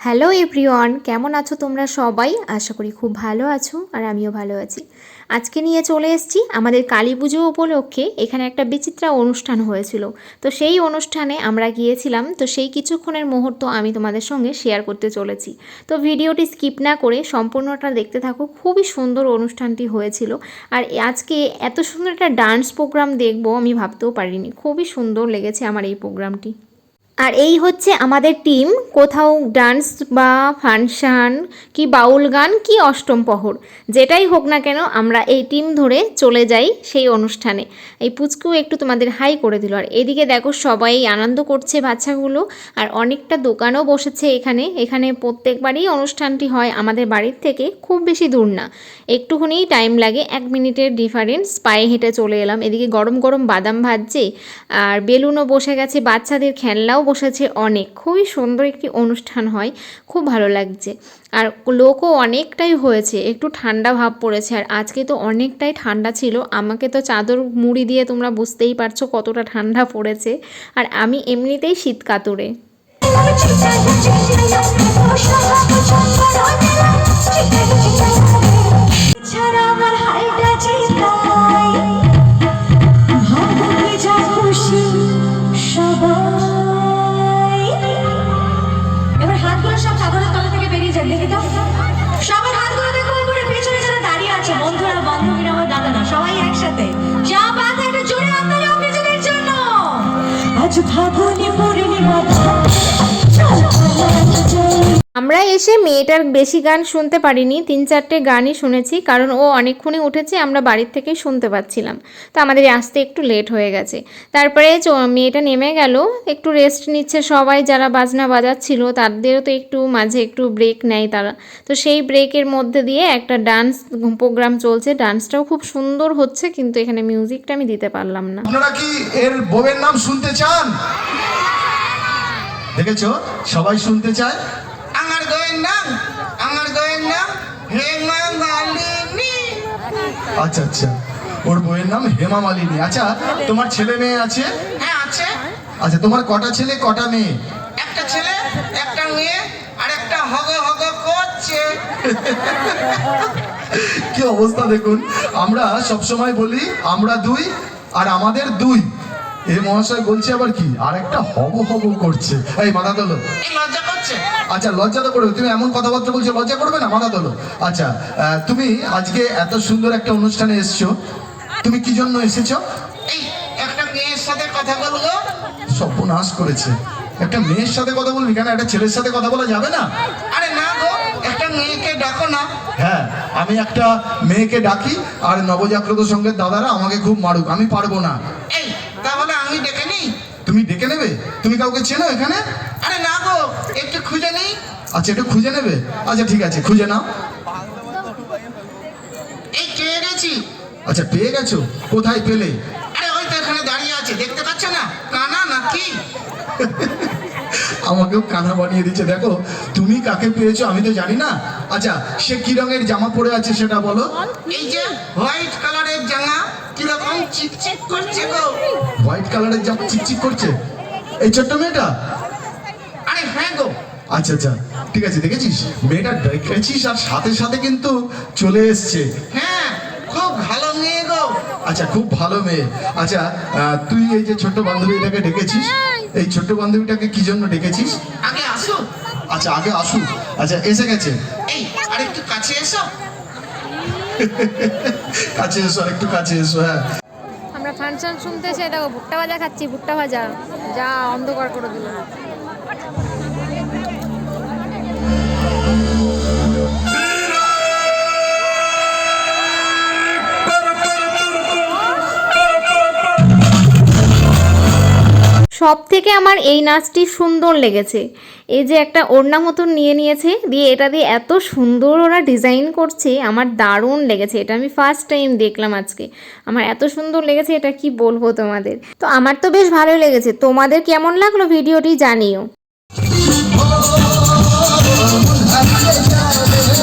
Hello everyone, কেমন আছো তোমরা সবাই? আশা করি খুব ভালো আছো আর আমিও ভালো আছি। আজকে নিয়ে চলে এসেছি আমাদের কালী পুজো উপলক্ষে। এখানে একটা বিচিত্রা অনুষ্ঠান হয়েছিল। তো সেই অনুষ্ঠানে আমরা গিয়েছিলাম। তো সেই কিছুক্ষণের মুহূর্ত আমি তোমাদের সঙ্গে শেয়ার করতে চলেছি। তো ভিডিওটি স্কিপ না করে সম্পূর্ণটা দেখতে থাকো। খুবই সুন্দর অনুষ্ঠানটি হয়েছিল। আর আজকে এত সুন্দর একটা ডান্স প্রোগ্রাম দেখব আমি ভাবতেও পারিনি। খুবই সুন্দর লেগেছে আমার এই প্রোগ্রামটি আর এই হচ্ছে আমাদের টিম কোথাও ডান্স বা ফাংশন কি বাউল গান কি অষ্টম পহর যেটাই হোক না কেন আমরা এই টিম ধরে চলে যাই সেই অনুষ্ঠানে। এই পুচকু একটু তোমাদের হাই করে দিল। আর এদিকে দেখো সবাই আনন্দ করছে বাচ্চাগুলো, আর অনেকটা দোকানও বসেছে এখানে। এখানে প্রত্যেকবারই অনুষ্ঠানটি হয় আমাদের বাড়ির থেকে, খুব বেশি দূর না। একটুখানি টাইম লাগে, এক মিনিটের ডিফারেন্স পায়ে হেঁটে চলে এলাম। এদিকে গরম গরম বাদাম ভাজছে, আর বেলুনও বসে গেছে, বাচ্চাদের খেলনাও বসেছে অনেক। খুবই সুন্দর একটি অনুষ্ঠান হয়। খুব ভালো লাগছে। আর লোকও অনেকটাই হয়েছে। একটু ঠান্ডা ভাব পড়েছে। আর আজকে তো অনেকটাই ঠান্ডা ছিল। আমাকে তো চাদর মুড়ি দিয়ে তোমরা বুঝতেই পারছ কতটা ঠান্ডা পড়েছে। আর আমি এমনিতেই শীত কাতুরে আজ এসে মেয়েটার বেশি গান শুনতে পারিনি, তিন চারটে গানই শুনেছি, কারণ ও অনেকক্ষণই উঠেছে, আমরা বাড়ির থেকেই শুনতে পাচ্ছিলাম। তো আমাদের আসতে একটু লেট হয়ে গেছে। তারপরে মেয়েটা নেমে গেল, একটু রেস্ট নিচ্ছে সবাই, যারা বাজনা বাজাচ্ছিল তাদেরও তো একটু মাঝে একটু ব্রেক নেয় তারা। তো সেই ব্রেকের মধ্যে দিয়ে একটা ডান্স প্রোগ্রাম চলছে ডান্সটাও খুব সুন্দর হচ্ছে, কিন্তু এখানে মিউজিকটা আমি দিতে পারলাম না। নাম শুনতে চান? দেখেছ? সবাই শুনতে চায়? আমার গোয়ের নাম আমার গোয়ের নাম হেমা মালিনী। আচ্ছা আচ্ছা। ওর বউয়ের নাম হেমা মালিনী। আচ্ছা তোমার ছেলে মেয়ে আছে? হ্যাঁ আছে। আচ্ছা তোমার কটা ছেলে কটা মেয়ে? একটা ছেলে একটা মেয়ে আর একটা হগ হগ করছে। কি অবস্থা দেখুন। আমরা সব সময় বলি আমরা দুই আর আমাদের দুই। এ মহাশয় বলছে আবার কি? আর একটা হব হব করছে। এই মাথা তোলো। এই লজ্জা আচ্ছা লজ্জা তো করবে তুমি এমন কথাবার্তা বলছো লজ্জা করবে না? মাথা তোলো আচ্ছা তুমি আজকে এত সুন্দর একটা অনুষ্ঠানে এসছো। তুমি কি জন্য এসেছ? এই একটা মেয়ের সাথে কথা বলব? সর্বনাশ করেছে। একটা মেয়ের সাথে কথা বলবি কেন? একটা ছেলের সাথে কথা বলা যাবে না? আরে না গো একটা মেয়েকে ডাকো না। হ্যাঁ আমি একটা মেয়েকে ডাকি আর নবজাগ্রত সঙ্গের দাদারা আমাকে খুব মারুক। আমি পারব না। এই তাহলে আমি ডেকে নিই। তুমি ডেকে নেবে? তুমি কাউকে চেনো এখানে? খুঁজে নেই? আচ্ছা একটু খুঁজে নেবে? আচ্ছা ঠিক আছে খুঁজে নাও। এই কে গেছি। আচ্ছা পেয়ে গেছো? কোথায় পেলে? আরে ওই তো এখানে দাঁড়িয়ে আছে দেখতে পাচ্ছ না? কানা নাকি আমাকেও কানা বানিয়ে দিচ্ছে দেখো তুমি কাকে পেয়েছ আমি তো জানি না। আচ্ছা সে কি রঙের জামা পরে আছে সেটা বলো। এই যে হোয়াইট কালারের জামা কীরকম চিকচিক করছে গো। হোয়াইট কালারের জামা চিকচিক করছে? এই ছোট্ট মেয়েটা? আরে হ্যাঁ গো। আচ্ছা আচ্ছা ঠিক আছে দেখেছিস? মেয়েটা দেখেছিস আর সাথে সাথে কিন্তু চলে এসছে। হ্যাঁ খুব ভালো মেয়ে গো। আচ্ছা খুব ভালো মেয়ে। আচ্ছা তুই এই যে ছোট্ট বান্ধবীটাকে ডেকেছিস এই ছোট্ট বান্ধবীটাকে কি জন্য ডেকেছিস? আগে আসো। আচ্ছা আগে আসুক। আচ্ছা এসে গেছে। এই আর একটু কাছে এসো। কাছে এসো আর একটু কাছে এসো হ্যাঁ। আমরা ফাংশন শুনতে এসে দেখো ভুট্টা ভাজা খাচ্ছি ভুট্টা ভাজা। যা অন্ধকার করে দিল। সব থেকে আমার এই নাচটি সুন্দর লেগেছে। এই যে একটা ওড়না মতন নিয়ে নিয়েছে, দিয়ে এটা দিয়ে এত সুন্দর ওরা ডিজাইন করছে, আমার দারুণ লেগেছে। এটা আমি ফার্স্ট টাইম দেখলাম আজকে। আমার এত সুন্দর লেগেছে, এটা কি বলব তোমাদের? তো আমার তো বেশ ভালো লেগেছে। তোমাদের কেমন লাগল ভিডিওটি জানিও। Yeah.